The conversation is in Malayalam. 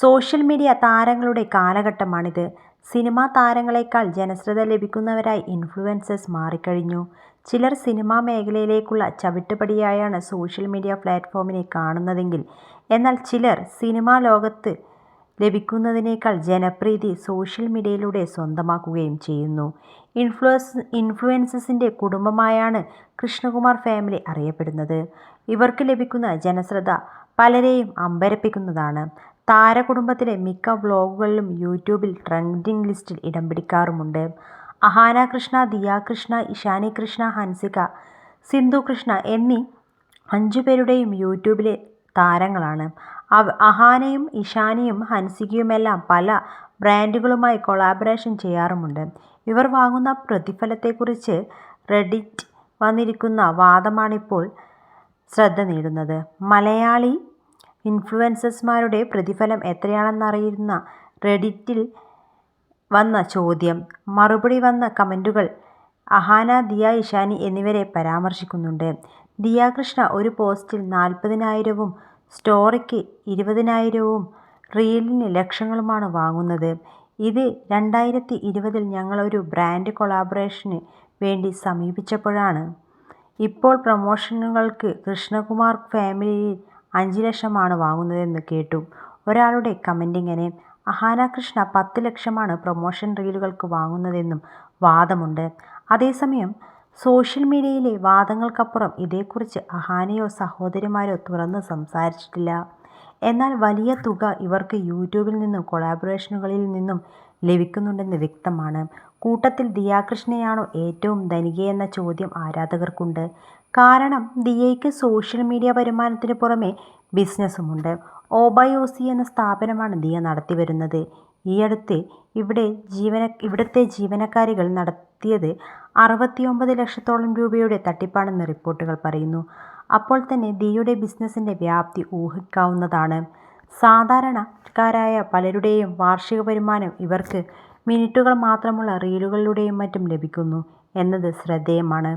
സോഷ്യൽ മീഡിയ താരങ്ങളുടെ കാലഘട്ടമാണിത്. സിനിമാ താരങ്ങളെക്കാൾ ജനശ്രദ്ധ ലഭിക്കുന്നവരായി ഇൻഫ്ലുവൻസേഴ്സ് മാറിക്കഴിഞ്ഞു. ചിലർ സിനിമാ മേഖലയിലേക്കുള്ള ചവിട്ടുപടിയായാണ് സോഷ്യൽ മീഡിയ പ്ലാറ്റ്ഫോമിനെ കാണുന്നതെങ്കിൽ എന്നാൽ ചിലർ സിനിമാ ലോകത്ത് ലഭിക്കുന്നതിനേക്കാൾ ജനപ്രീതി സോഷ്യൽ മീഡിയയിലൂടെ സ്വന്തമാക്കുകയും ചെയ്യുന്നു. ഇൻഫ്ലുവൻസ് ഇൻഫ്ലുവൻസസിന്റെ കുടുംബമായാണ് കൃഷ്ണകുമാർ ഫാമിലി അറിയപ്പെടുന്നത്. ഇവർക്ക് ലഭിക്കുന്ന ജനശ്രദ്ധ പലരെയും അമ്പരപ്പിക്കുന്നതാണ്. താരകുടുംബത്തിലെ മിക്ക വ്ലോഗുകളും യൂട്യൂബിൽ ട്രെൻഡിംഗ് ലിസ്റ്റിൽ ഇടം പിടിക്കാറുമുണ്ട് അഹാന കൃഷ്ണ, ദിയ കൃഷ്ണ, ഇഷാനി കൃഷ്ണ, ഹൻസിക, സിന്ധു കൃഷ്ണ എന്നീ അഞ്ചുപേരും യൂട്യൂബിലെ താരങ്ങളാണ്. അഹാനയും ഇഷാനിയും ഹൻസികയുമെല്ലാം പല ബ്രാൻഡുകളുമായി കൊളാബറേഷൻ ചെയ്യാറുമുണ്ട്. ഇവർ വാങ്ങുന്ന പ്രതിഫലത്തെക്കുറിച്ച് റെഡിറ്റ് വന്നിരിക്കുന്ന വാദമാണിപ്പോൾ ശ്രദ്ധ നേടുന്നത്. മലയാളി ഇൻഫ്ലുവൻസർമാരുടെ പ്രതിഫലം എത്രയാണെന്നറിയുന്ന റെഡിറ്റിൽ വന്ന ചോദ്യം. മറുപടി വന്ന കമന്റുകൾ അഹാന, ദിയ, ഇഷാനി എന്നിവരെ പരാമർശിക്കുന്നുണ്ട്. ദിയ കൃഷ്ണ ഒരു പോസ്റ്റിൽ നാൽപ്പതിനായിരവും സ്റ്റോറിക്ക് ഇരുപതിനായിരവും റീലിന് ലക്ഷങ്ങളുമാണ് വാങ്ങുന്നത്. ഇത് രണ്ടായിരത്തി ഇരുപതിൽ ഞങ്ങളൊരു ബ്രാൻഡ് കൊളാബറേഷന് വേണ്ടി സമീപിച്ചപ്പോഴാണ്. ഇപ്പോൾ പ്രൊമോഷനുകൾക്ക് കൃഷ്ണകുമാർ ഫാമിലി അഞ്ച് ലക്ഷമാണ് വാങ്ങുന്നതെന്ന് കേട്ടു. ഒരാളുടെ കമന്റിങ്ങനെ അഹാന കൃഷ്ണ പത്ത് ലക്ഷമാണ് പ്രൊമോഷൻ റീലുകൾക്ക് വാങ്ങുന്നതെന്നും വാദമുണ്ട്. അതേസമയം സോഷ്യൽ മീഡിയയിലെ വാദങ്ങൾക്കപ്പുറം ഇതേക്കുറിച്ച് അഹാനയോ സഹോദരിമാരോ തുറന്ന് സംസാരിച്ചിട്ടില്ല. എന്നാൽ വലിയ തുക ഇവർക്ക് യൂട്യൂബിൽ നിന്നും കൊളാബറേഷനുകളിൽ നിന്നും ലഭിക്കുന്നുണ്ടെന്ന് വ്യക്തമാണ്. കൂട്ടത്തിൽ ദിയാകൃഷ്ണയാണോ ഏറ്റവും ധനികയെന്ന ചോദ്യം ആരാധകർക്കുണ്ട്. കാരണം ദിയയ്ക്ക് സോഷ്യൽ മീഡിയ വരുമാനത്തിന് പുറമെ ബിസിനസ്സുമുണ്ട് ഓബയോസി എന്ന സ്ഥാപനമാണ് ദിയ നടത്തിവരുന്നത്. ഈയടുത്ത് ഇവിടുത്തെ ജീവനക്കാരികൾ നടത്തിയത് അറുപത്തിയൊമ്പത് ലക്ഷത്തോളം രൂപയുടെ തട്ടിപ്പാണെന്ന് റിപ്പോർട്ടുകൾ പറയുന്നു. അപ്പോൾ തന്നെ ദിയയുടെ ബിസിനസ്സിന്റെ വ്യാപ്തി ഊഹിക്കാവുന്നതാണ്. സാധാരണക്കാരായ പലരുടെയും വാർഷിക വരുമാനം ഇവർക്ക് മിനിറ്റുകൾ മാത്രമുള്ള റീലുകളിലൂടെയും മറ്റും ലഭിക്കുന്നു എന്നത് ശ്രദ്ധേയമാണ്.